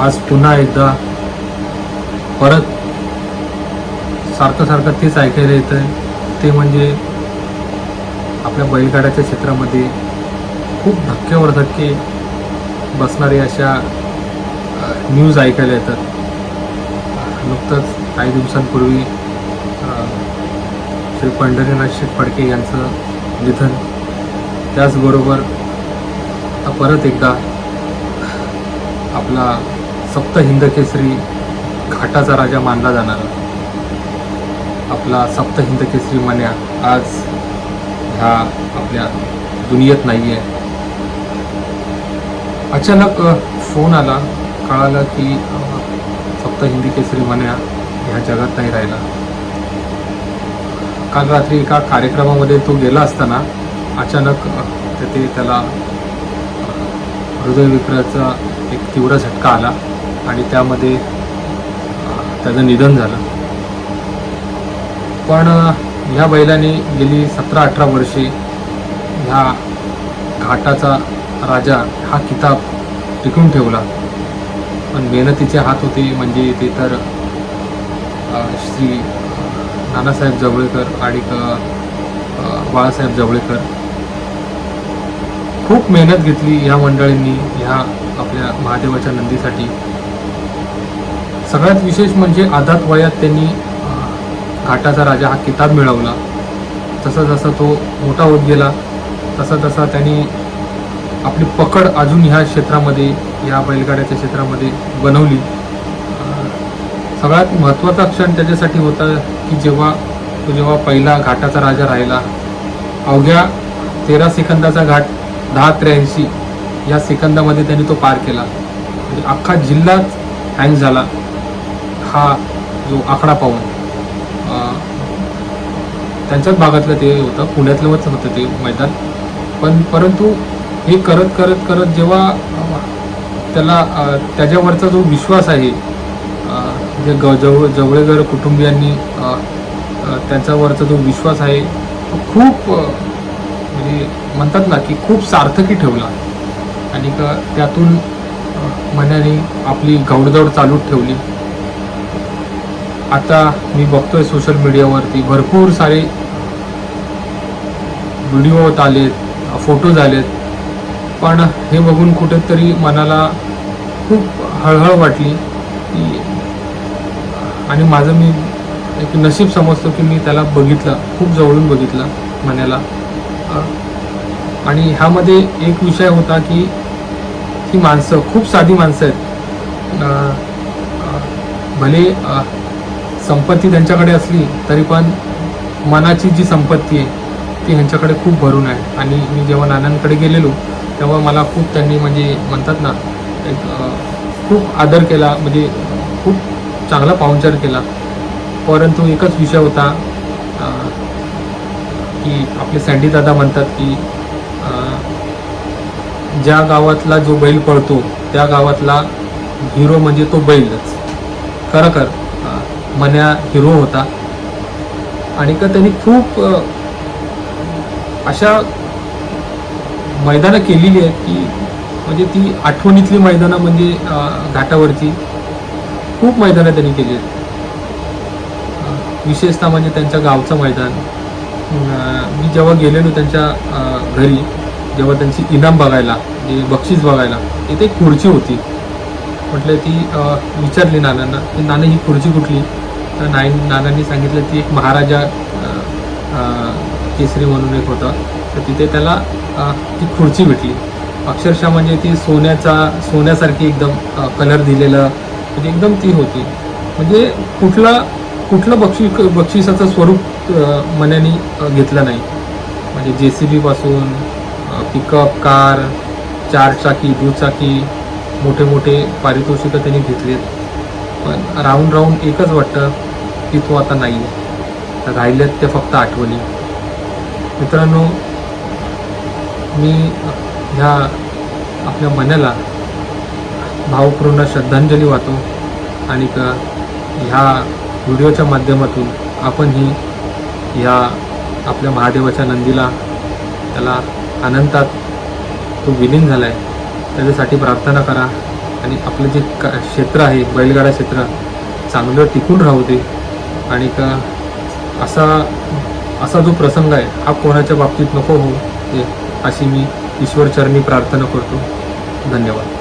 आज पुन्हा एकदा परत सारखं सारखं तेच ऐकायला येतं आहे ते म्हणजे आपल्या बैलगाड्याच्या क्षेत्रामध्ये खूप धक्क्यावर धक्के बसणारे अशा न्यूज ऐकायला येतात. नुकतंच काही दिवसांपूर्वी श्री पंढरीनाथ शेठ फडके यांचं निधन. त्याचबरोबर परत एकदा आपला सप्त हिंदकेसरी घाटाचा राजा मानला जाणारा. आपला सप्त हिंदकेसरी मन्या आज ह्या आपल्या दुनियेत नाही आहे अचानक फोन आला कळालं की सप्त हिंदी केसरी मन्या ह्या जगात नाही राहिला. काल रात्री एका कार्यक्रमामध्ये तो गेला असताना अचानक तेथे त्याला अ, एक तीव्र झटका आला. आणि त्यामध्ये त्याचं निधन झालं. पण ह्या बैलाने गेली सतरा अठरा वर्षे ह्या घाटाचा राजा हा किताब टिकून ठेवला. पण मेहनतीचे हात होते म्हणजे ते तर श्री नानासाहेब जवळेकर आणि बाळासाहेब जवळेकर. खूप मेहनत घेतली ह्या मंडळींनी ह्या आपल्या महादेवाच्या नंदीसाठी. सगळ्यात विशेष म्हणजे आधात वयात त्यांनी घाटाचा राजा हा किताब मिळवला. जसा जसा तो मोठा होत गेला तसा तसा त्यांनी आपली पकड अजून ह्या क्षेत्रामध्ये ह्या बैलगाड्याच्या क्षेत्रामध्ये बनवली. सगळ्यात महत्त्वाचा क्षण त्याच्यासाठी होता की जेव्हा तो जेव्हा पहिला घाटाचा राजा राहिला अवघ्या तेरा सेकंदाचा घाट दहा त्र्याऐंशी या सेकंदामध्ये त्यांनी तो पार केला. म्हणजे अख्खा जिल्हाच हँग झाला. हा जो आकडा पाहून त्यांच्याच भागातलं ते होतं पुण्यातलंच होतं ते मैदान. पण परंतु हे करत करत करत जेव्हा त्याला त्याच्यावरचा जो विश्वास आहे जे ग जवळ जवळेघर कुटुंबियांनी त्यांच्यावरचा जो विश्वास आहे तो खूप म्हणजे म्हणतात ना की खूप सार्थकी ठेवला. आणि त्यातून अ, मनाने आपली गौडदौड चालूच ठेवली. आता मी बघतोय सोशल मीडियावरती भरपूर सारे व्हिडिओ आलेत फोटोज आलेत. पण हे बघून कुठेतरी मनाला खूप हळहळ वाटली की आणि माझं मी एक नशीब समजतो की मी त्याला बघितलं खूप जवळून बघितलं मनाला. आणि ह्यामध्ये एक विषय होता की ही माणसं खूप साधी माणसं आहेत. भले संपत्ती त्यांच्याकडे असली तरी पण मनाची जी संपत्ती आहे ती ह्यांच्याकडे खूप भरून आहे. आणि मी जेव्हा नानांकडे गेलेलो तेव्हा मला खूप त्यांनी म्हणजे म्हणतात ना एक खूप आदर केला म्हणजे खूप चांगला पाहुणचार केला. परंतु एकच विषय होता की आपले सँडी दादा म्हणतात की ज्या गावातला जो बैल पळतो त्या गावातला हिरो म्हणजे तो बैलच. खरं कर मन्या हिरो होता. आणि का त्यांनी खूप अशा मैदानं केलेली आहेत की म्हणजे ती आठवणीतली मैदानं म्हणजे घाटावरची खूप मैदानं त्यांनी केली आहेत. विशेषतः म्हणजे त्यांच्या गावचं मैदान. मी जेव्हा गेलेलो त्यांच्या घरी जेव्हा त्यांची इनाम बघायला म्हणजे बक्षीस बघायला तिथे एक खुर्ची होती. म्हटलं ती विचारली नानांना की नाना ही खुर्ची कुठली? तर नाईन नानांनी सांगितलं की एक महाराजा केसरी म्हणून एक होता. तर तिथे त्याला ती खुर्ची भेटली. अक्षरशः म्हणजे ती सोन्याचा सोन्यासारखी एकदम कलर दिलेलं म्हणजे एकदम ती होती. म्हणजे कुठला कुठलं बक्षी बक्षिसाचं स्वरूप मनाने घेतलं नाही. म्हणजे जे सी बीपासून पिकअप कार चारचाकी दुचाकी मोठे मोठे पारितोषिकं त्यांनी घेतलीत पण राहून राहून एकच वाटतं. की तो आता नाही. आहे राहिलेत ते फक्त आठवणी. मित्रांनो मी ह्या आपल्या मनाला भावपूर्ण श्रद्धांजली वाहतो आणि ह्या व्हिडिओच्या माध्यमातून आपणही ह्या आपल्या महादेवाच्या नंदीला त्याला अनंतात तो विलीन झाला आहे त्याच्यासाठी प्रार्थना करा आणि आपलं जे का क्षेत्र आहे बैलगाडा क्षेत्र चांगलं टिकून राहू दे. आणि का असा असा जो प्रसंग आहे हा कोणाच्या बाबतीत नको हो अशी मी ईश्वरचरणी प्रार्थना करतो. धन्यवाद.